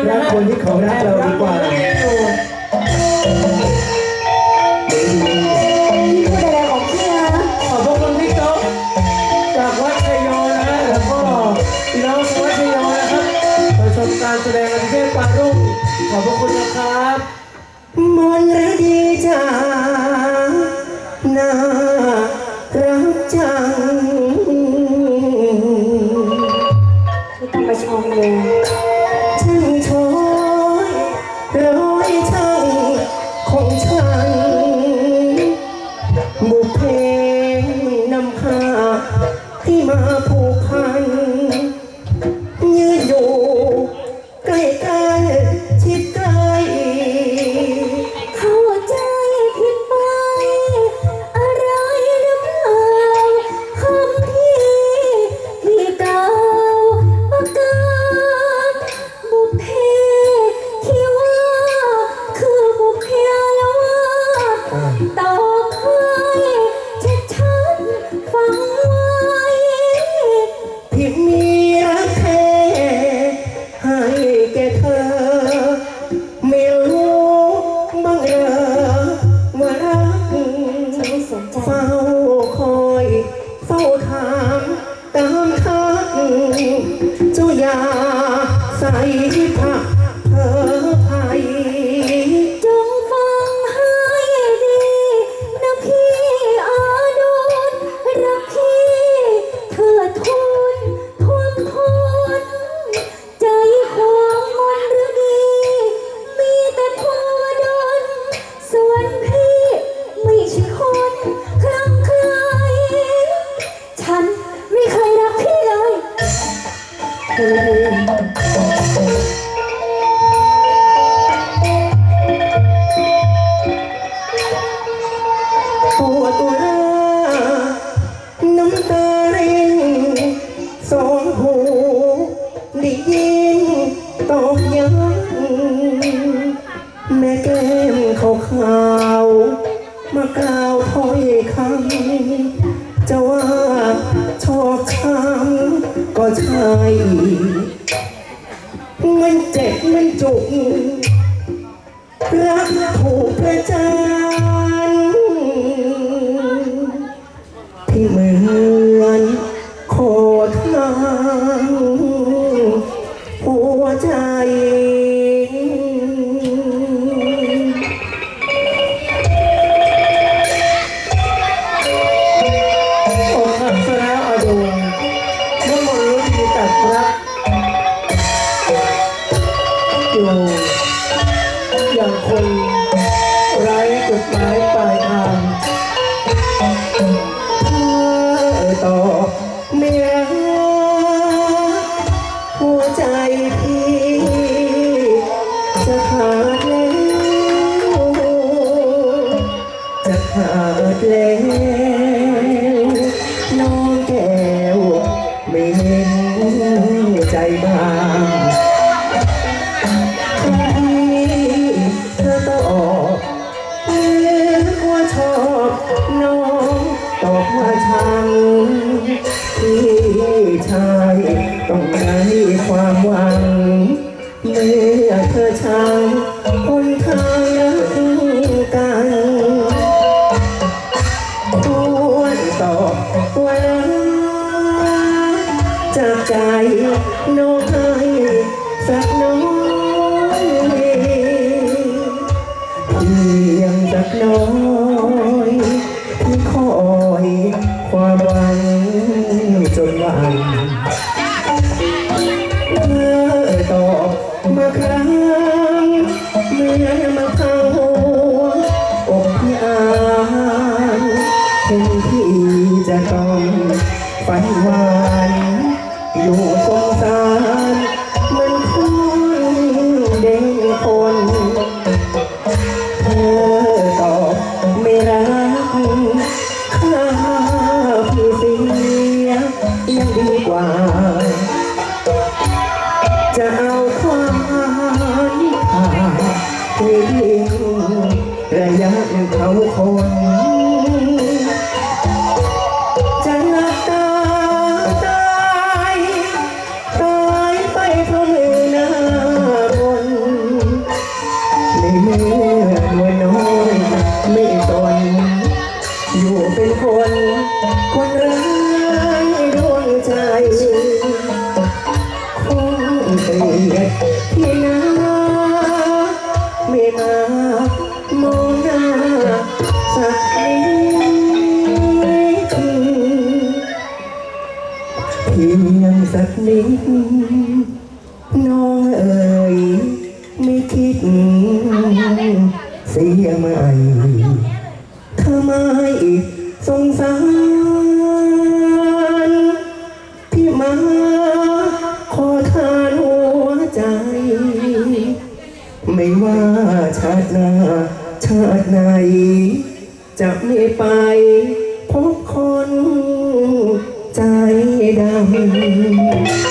นนะรักคนที่เขารักเราดี ปวดตัวหน้า น้ำตารินสองหูได้ยินตอกย้ำแม่แก้มขาวขาวมากล่าวถ้อยคำจะว่าชอบช้ำก็ใช่มันเจ็บมันจุกรักถูกประเจ้า ที่เหมือนโคทางหัวใจ องค์อัศราอดุลน้ำมนต์รุ่นมีตัดรักอยู่อย่างคน ชอบน้องตอบว่าชังพี่ชายต้องได้ความหวังเมื่อเธอชังคนทางรักกันควรตอบว่าจากใจน้องให้สักน้อย จนวันเมื่อตอบมาครั้งเมื่อมาเข้าหัวอกพี่อายเห็นพี่จะต้องไปว่า จะเอาความผ่านไปยิงระยะหนึ่เขาคนจะหลับตายตายไปเพราะมือหน้าคนในเมือตัน้อยไม่ตนอยู่เป็นคนคนรัก ยไหมทำไมสงสารพี่มาขอทานหัวใจ ไม่ว่าชาติหน้าชาติไหน จะไม่ไปพบคนใจดำ